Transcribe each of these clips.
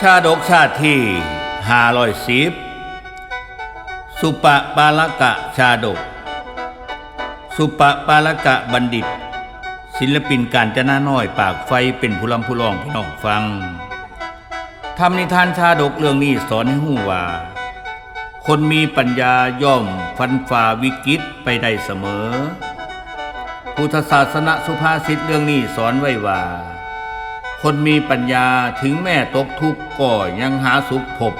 ชาดกชาติที่ห้าร้อยสิบสุปะปาลกะชาดก สุปะปาลกะบัณฑิต ศิลปินการจนาน้อยปากไฟเป็นผู้ลำผู้ร้องพี่น้องฟังทำนิทานชาดกเรื่องนี้สอนให้หูว่า คนมีปัญญาย่อมฟันฝ่าวิกฤตไปได้เสมอ พุทธศาสนสุภาษิตเรื่องนี้สอนไว้ว่า คนมีปัญญาถึงแม่ตกทุกข์ก็ยังหาสุขพบ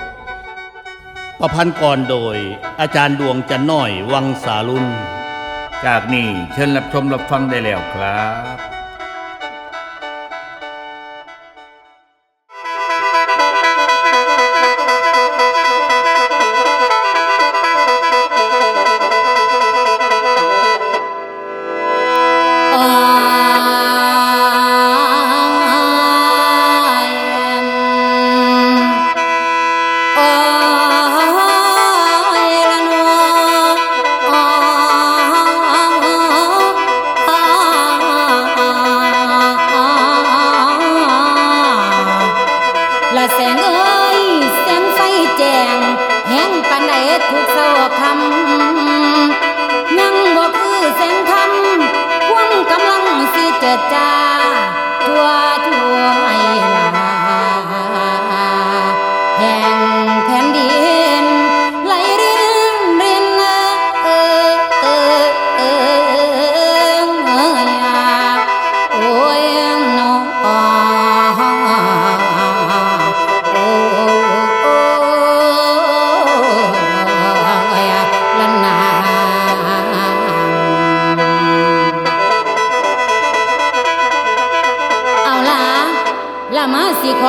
ประพันธ์ก่อนโดยอาจารย์ดวงจันน้อยวังสาลุน จากนี้เชิญรับชมรับฟังได้แล้วครับ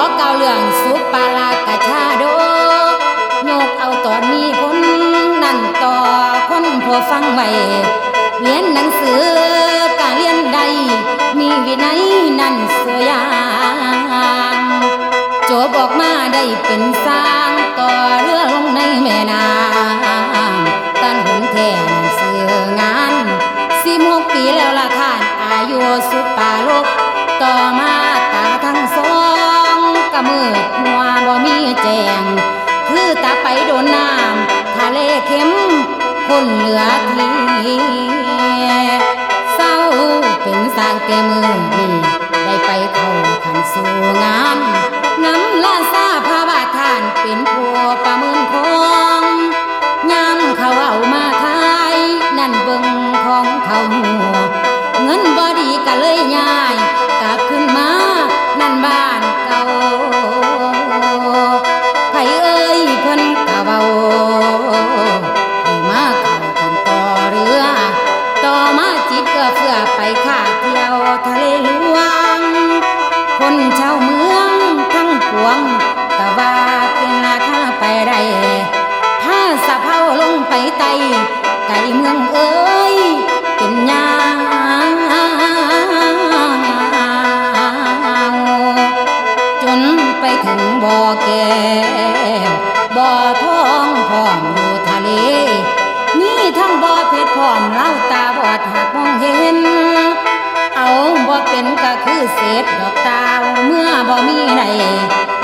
อเกาเรื่องสุปาลากะชาโดโยกเอาตอนนี้พ้นนั่นต่อคนพอฟังไว้เรียนหนังสือกะเรียนใด มีวินัยนั่นสวยางามจบอกมาได้เป็นสร้างต่อเรือลงในแม่น้ำตันหนแทนเสืองานสิบหกปีแล้วละท่านอายุสุปาลกต่อมา กะมืดมัวบ่มีแจง คือตาไปโดนน้ำทะเลเข็มคนเหลือทีเศร้าเป็นสางแก่มือนี่ เศษดอกตาวเมื่อบ่มีใน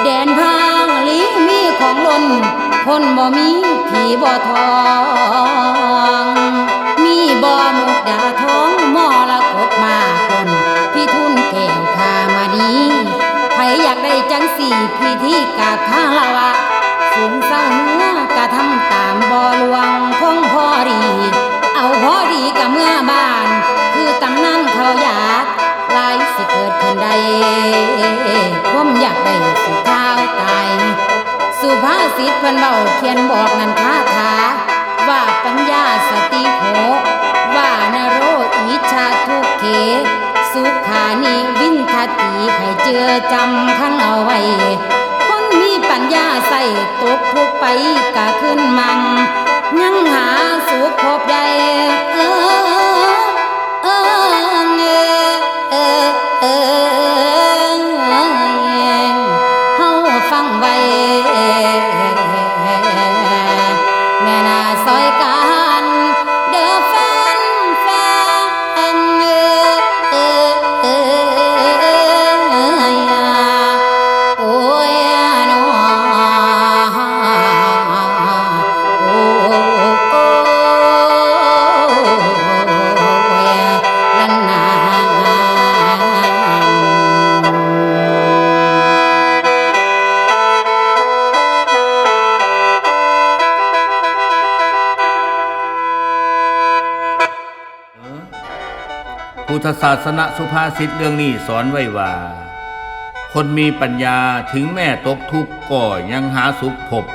แดนทางลีมีของล่นคนบ่มีผีบ่ทอง มีบ่มุกดาทองมอละกดมาคนพี่ทุนแก้วคามาดีใครอยากได้จังสี่พิธีกาคาลาวะฝูงเศร้าเมื่อกะทำตามบ่หลวงคงพอดี เอาพอดีกับเมื่อบ้าน สิเกิดขึ้นใดผมอยากได้สุดท้าตาย สุภาษิตเพิ่นเบาเขียนบอกนันคาถา พุทธศาสนสุภาษิตเรื่องนี้สอนไว้ว่า คนมีปัญญาถึงแม่ตกทุกข์ก็ยังหาสุขพบ